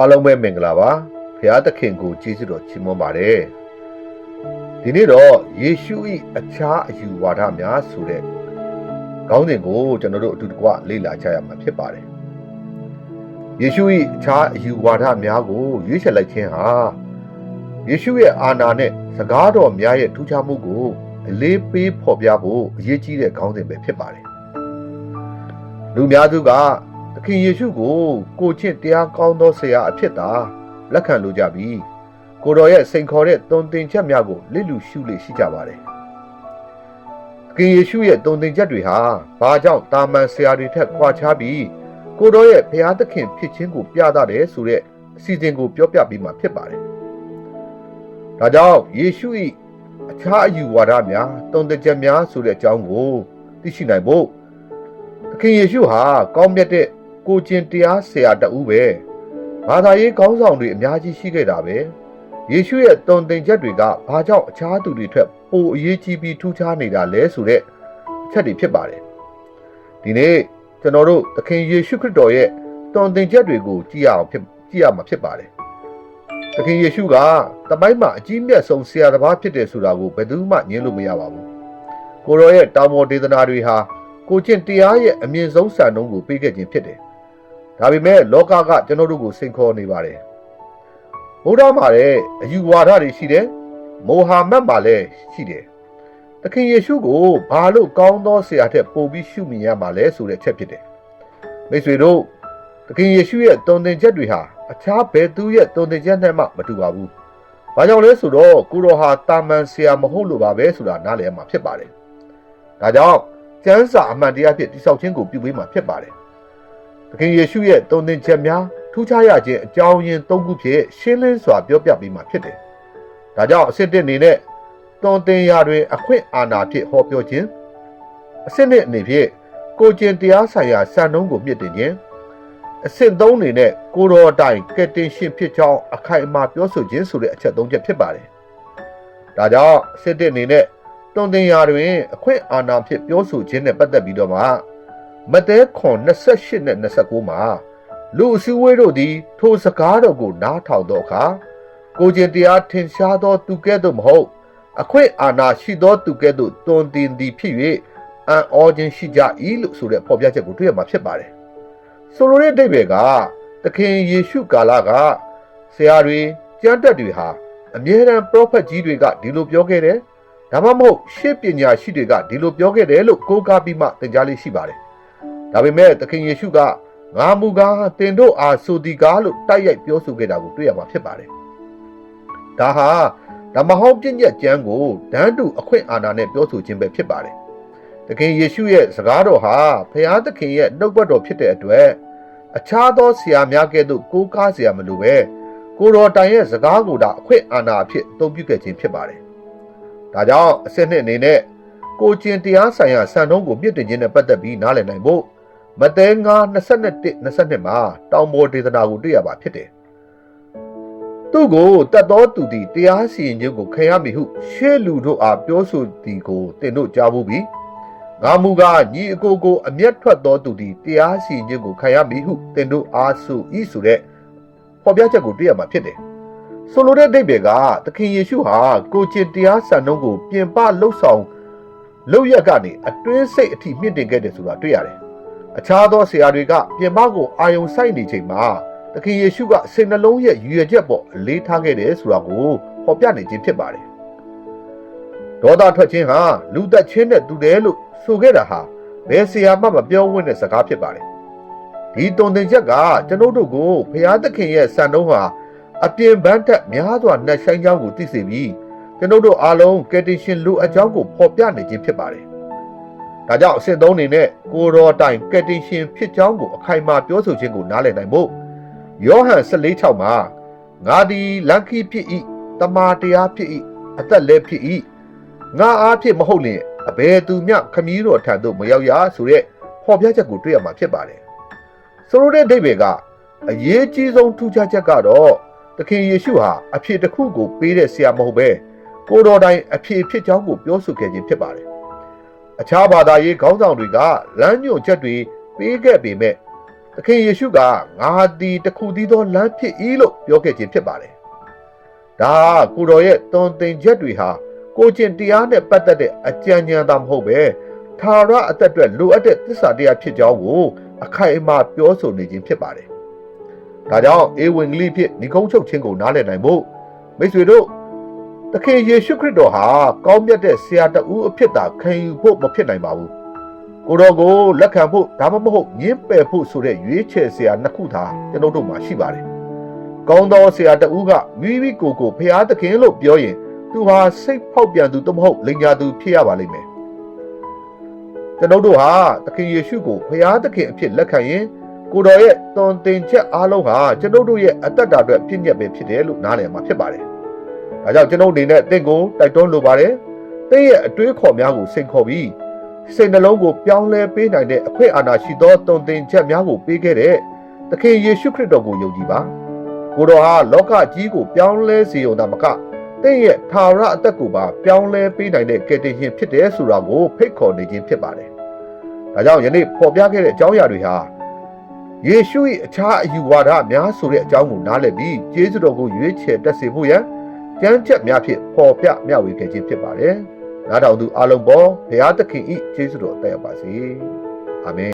အားလုံးပဲမင်္ဂလာပါဖရာသခင်ကိုကျေးဇူးတော်ချီးမွမ်းပါတယ်ဒီနေ့တော့ယေရှု၏အခြားအယူဝါဒများဆိုတဲ့ခေါင်းစဉ်ကိုကျွန်တော်တို့အတူတကွလေ့လာကြရမှာဖြစ်ပါတယ်ယေရှု၏အခြားအယူဝါဒများကိုရွေးချယ်လိုက်ခြင်းဟာယေရှုရဲ့အာဏာနဲ့စကားတော်များရဲ့ထူးခြားမှုကိုအလေးပေးဖော်ပြဖို့အရေးကြီးတဲ့ခေါင်းစဉ်ပဲဖြစ်ပါတယ်လူများစုက သခင်ယေရှုကိုကိုချင့်တရားကောင်းသောဆရာအဖြစ်သာလက်ခံလိုကြပြီးကိုတော်ရဲ့စိန်ခေါ်တဲ့တုံသင်ချက်များကိုလစ်လူရှုလေရှိကြပါတယ်။သခင်ယေရှုရဲ့တုံသင်ချက်တွေဟာဘာကြောင့်တာမန်ဆရာတွေထက်ခွာခြားပြီးကိုတော်ရဲ့ဘုရားသခင်ဖြစ်ခြင်းကိုပြသတယ်ဆိုတဲ့အစီအစဉ်ကိုပြောပြပြီးမှဖြစ်ပါတယ်။ဒါကြောင့်ယေရှု၏အခြားအယူဝါဒများတုံသင်ချက်များဆိုတဲ့အကြောင်းကိုသိရှိနိုင်ဖို့သခင်ယေရှုဟာကောင်းမြတ်တဲ့ ကိုကျင်တရားဆရာတဦးပဲဘာသာရေးခေါင်းဆောင်တွေအများကြီးရှိခဲ့တာပဲယေရှုရဲ့တုံသင်ချက်တွေကဘာကြောင့်အခြားသူတွေထက်ပိုအရေးကြီးပြီးထူးခြားနေတာလဲဆိုတဲ့အချက်တွေဖြစ်ပါတယ်ဒီနေ့ကျွန်တော်တို့သခင်ယေရှုခရစ်တော်ရဲ့တုံသင်ချက်တွေကိုကြည့်ရအောင်ဖြစ်ကြည့်ရမှာဖြစ်ပါတယ်သခင်ယေရှုကတပိုင်းမှာအကြီးမြတ်ဆုံးဆရာတစ်ပါးဖြစ်တယ်ဆိုတာကိုဘယ်သူမှညင်းလို့မရပါဘူးကိုရောရဲ့တာမောဒေသနာတွေဟာကိုကျင့်တရားရဲ့အမြင့်ဆုံးစံနှုန်းကိုပေးခဲ့ခြင်းဖြစ်တယ် ဒါပေမဲ့လောကကကျွန်တော်တို့ကိုစိန်ခေါ်နေပါတယ်ဗုဒ္ဓမှာလည်းအယူဝါဒတွေရှိတယ်မိုဟာမက်မှာလည်းရှိတယ်သခင်ယေရှုကိုဘာလို့ကောင်းသောဆရာထက်ပိုပြီးရှုမြင်ရမှာလဲဆိုတဲ့အချက်ဖြစ်တယ်မိတ်ဆွေတို့သခင်ယေရှုရဲ့တုံသင်ချက်တွေဟာအခြားဘယ်သူရဲ့တုံသင်ချက်နဲ့မှမတူပါဘူးဘာကြောင့်လဲဆိုတော့ကိုတော်ဟာတာမန်ဆရာမဟုတ်လို့ပါပဲဆိုတာနားလည်မှာဖြစ်ပါတယ်ဒါကြောင့်ကျမ်းစာအမှန်တရားဖြစ်တိဆောက်ခြင်းကိုပြုပေးမှာဖြစ်ပါတယ်သ ခင်ယေရှုရဲ့တုံသင်ချက်များထူးခြားရခြင်းအကြောင်းရင်း၃ခုဖြင့်ရှင်းလင်းစွာပြောပြပေးမှာဖြစ်တယ်။ဒါကြောင့်အစစ်တစ်အနေနဲ့တုံသင်ရာတွင် အခွင့်အာဏာဖြင့်ဟောပြောခြင်းအစစ်နှစ်အနေဖြင့်ကိုကျင်တရားဆိုင်ရာစံနှုန်းကိုမြင့်တင်ခြင်းအစစ်သုံးအနေနဲ့ကိုတော်အတိုင်းကယ်တင်ရှင်ဖြစ်ကြောင်းအခိုင်အမာပြောဆိုခြင်းဆိုတဲ့အချက်၃ချက်ဖြစ်ပါတယ်။ဒါကြောင့်အစစ်တစ်အနေနဲ့တုံသင်ရာတွင် အခွင့်အာဏာဖြင့်ပြောဆိုခြင်းနဲ့ပတ်သက်ပြီးတော့မှ မတဲခွန်28နဲ့29မှာလူအစည်းအဝေးတို့သည် ထိုစကားတော်ကိုနားထောင်သောအခါကိုကျင်တရားထင်ရှားသောသူကဲ့သို့မဟုတ်အခွင့်အာဏာရှိသောသူကဲ့သို့တွင်တင်သည်ဖြစ်၍အံ့ဩခြင်းရှိကြ၏လို့ဆိုတဲ့ဖော်ပြချက်ကိုတွေ့ရမှာဖြစ်ပါတယ်။ဆိုလိုတဲ့အဓိပ္ပာယ်ကသခင်ယေရှုကာလကဆရာတွေကျမ်းတက်တွေဟာအမြဲတမ်းပရောဖက်ကြီးတွေကဒီလိုပြောခဲ့တယ်။ဒါမှမဟုတ်ရှေ့ပညာရှိတွေကဒီလိုပြောခဲ့တယ်လို့ကိုးကားပြီးမှသင်ကြားလေးရှိပါတယ်။ ဒါပေမဲ့သခင်ယေရှုကငါမူကားတင်တို့အားဆိုဒီကားလို့တိုက်ရိုက်ပြောဆိုခဲ့တာကိုတွေ့ရမှာဖြစ်ပါတယ်။ဒါဟာဓမ္မဟောင်းပြည့်ညက်ကျမ်းကိုဒန်းတူအခွင့်အာဏာနဲ့ပြောဆိုခြင်းပဲဖြစ်ပါတယ်။သခင်ယေရှုရဲ့စကားတော်ဟာဖျားသခင်ရဲ့နှုတ်ဘတ်တော်ဖြစ်တဲ့အတွက်အခြားသောဆရာများကဲ့သို့ကိုးကားစရာမလိုပဲကိုတော်တိုင်ရဲ့စကားကိုဒါအခွင့်အာဏာအဖြစ်အသုံးပြုခဲ့ခြင်းဖြစ်ပါတယ်။ဒါကြောင့်အစစ်နှစ်အနေနဲ့ကိုကျင်တရားဆိုင်ရာစံနှုန်းကိုမြင့်တင်ခြင်းနဲ့ပတ်သက်ပြီးနားလည်နိုင်ဖို့ မသဲ9 21 22မှာတောင်ပေါ်ဒေသနာကိုတွေ့ရပါဖြစ်တယ်။သူ့ကိုတတ်တော်သူသည်တရားစီရင်ခြင်းကိုခံရမည်ဟုရှေးလူတို့အားပြောဆိုသည်ကိုသင်တို့ကြားဘူးပြီ။ငါမူကားညီအကိုကိုအမျက်ထွက်တော်သူသည်တရားစီရင်ခြင်းကိုခံရမည်ဟုသင်တို့အားဆိုဤဆိုတဲ့ဖော်ပြချက်ကိုတွေ့ရမှာဖြစ်တယ်။ဆိုလိုတဲ့အဓိပ္ပာယ်ကသခင်ယေရှုဟာကိုကျင်တရားစံနှုန်းကိုပြင်ပလှုပ်ဆောင်လောက်ရက်ကနေအတွင်းစိတ်အထိမြင့်တင်ခဲ့တယ်ဆိုတာတွေ့ရတယ်။ အခြားသောဆရာတွေကပြင်ပကိုအာယုံဆိုင်နေချိန်မှာသခင်ယေရှုကစိတ်နှလုံးရဲ့ရည်ရွယ်ချက်ပေါ်အလေးထားခဲ့တယ်ဆိုတာကိုဖော်ပြနေခြင်းဖြစ်ပါတယ်။ဒေါသထွက်ခြင်းဟာလူသက်ချင်းနဲ့တူတယ်လို့ဆိုခဲ့တာဟာဘယ်ဆရာမှမပြောဝင့်တဲ့စကားဖြစ်ပါတယ်။ဒီတုံတင်ချက်ကကျွန်ုပ်တို့ကိုဘုရားသခင်ရဲ့စံနှုန်းဟာအပြင်ပန်းထက်များစွာနှက်ဆိုင်ကြောင်းကိုသိစေပြီးကျွန်ုပ်တို့အားလုံးကယ်တင်ရှင်လူအကြောင်းကိုဖော်ပြနေခြင်းဖြစ်ပါတယ်။ ဒါကြောင့်အစစ်သုံးအနေနဲ့ကိုရောတိုင်ကယ်တင်ရှင်ဖြစ်ကြောင်းကိုအခိုင်အမာပြောဆိုခြင်းကိုနားလည်နိုင်ဖို့ယောဟန်14:6မှာငါသည်လန်ခီဖြစ်၏တမာတရားဖြစ်၏အသက်လည်းဖြစ်၏ငါအားဖြင့်မဟုတ်လျင်အဘယ်သူမျှခမည်းတော်ထံသို့မရောက်ရဆိုတဲ့ဖော်ပြချက်ကိုတွေ့ရမှာဖြစ်ပါတယ်။ဆိုလိုတဲ့အဓိပ္ပာယ်ကအရေးကြီးဆုံးထူးခြားချက်ကတော့သခင်ယေရှုဟာအဖြစ်တစ်ခုကိုပေးတဲ့ဆရာမဟုတ်ပဲကိုတော်တိုင်အဖြစ်ဖြစ်ကြောင်းကိုပြောဆိုခဲ့ခြင်းဖြစ်ပါတယ်။ အခြားဘာသာရေးခေါင်းဆောင်တွေကလမ်းညွှန်ချက်တွေပေးခဲ့ပေမဲ့သခင်ယေရှုကငါသည်တစ်ခုတည်းသောလမ်းဖြစ်၏လို့ပြောခဲ့ခြင်းဖြစ်ပါတယ်ဒါကိုတော်ရဲ့တုံသင်ချက်တွေဟာကိုကျင့်တရားနဲ့ပတ်သက်တဲ့အကြံဉာဏ်သာမဟုတ်ပဲသာရအသက်အတွက်လိုအပ်တဲ့သစ္စာတရားဖြစ်ကြောင်းကိုအခိုင်အမာပြောဆိုနေခြင်းဖြစ်ပါတယ်ဒါကြောင့်အေဝံဂေလိဖြစ်ညီကုန်းချုပ်ခြင်းကိုနားလည်နိုင်ဖို့မိတ်ဆွေတို့ သခင်ယေရှုခရစ်တော်ဟာကောင်းမြတ်တဲ့ဆရာတဦးအဖြစ်သာခံယူဖို့မဖြစ်နိုင်ပါဘူးကိုတော်ကိုလက်ခံဖို့ဒါမှမဟုတ်ညှင်းပယ်ဖို့ဆိုတဲ့ရွေးချယ်ဆရာနှစ်ခုသာကျွန်တော်တို့မှာရှိပါတယ်ကောင်းသောဆရာတဦးကမိမိကိုယ်ကိုဖျားသခင်လို့ပြောရင်သူဟာစိတ်ဖောက်ပြန်သူတမဟုတ်လိန်ညာသူဖြစ်ရပါလိမ့်မယ်ကျွန်တော်တို့ဟာသခင်ယေရှုကိုဖျားသခင်အဖြစ်လက်ခံရင်ကိုတော်ရဲ့တွန်တင်ချက်အားလုံးဟာကျွန်တော်တို့ရဲ့အသက်တာအတွက်ပြည့်ညက်ပဲဖြစ်တယ်လို့နားလည်မှာဖြစ်ပါတယ် ဒါကြောင့်ကျွန်တော်အနေနဲ့တင့်ကိုတိုက်တွန်းလိုပါတယ်တင့်ရဲ့အတွေးခေါ်များကိုစိန်ခေါ်ပြီးစိတ်နှလုံးကိုပြောင်းလဲပေးနိုင်တဲ့အခွင့်အာဏာရှိသောတွန်တင်ချက်များကိုပေးခဲ့တဲ့သခင်ယေရှုခရစ်တော်ကိုယုံကြည်ပါကိုတော်ဟာလောကကြီးကိုပြောင်းလဲစေုံသာမကတင့်ရဲ့သာရအသက်ကိုပါပြောင်းလဲပေးနိုင်တဲ့ကယ်တင်ရှင်ဖြစ်တယ်ဆိုတာကိုဖိတ်ခေါ်နေခြင်းဖြစ်ပါတယ်ဒါကြောင့်ယနေ့ပေါ်ပြခဲ့တဲ့အကြောင်းအရာတွေဟာယေရှု၏အခြားအယူဝါဒများဆိုတဲ့အကြောင်းကိုနားလည်ပြီးကျေးဇူးတော်ကိုရွေးချယ်တက်စေဖို့ရန် ကြမ်းချက်များဖြင့်ပေါ်ပြမျှဝေခဲ့ခြင်းဖြစ်ပါတယ်။နားထောင်သူအလုံးပေါ်ဘုရားသခင်၏ကျေးဇူးတော်တက်ရပါစေ။အာမင်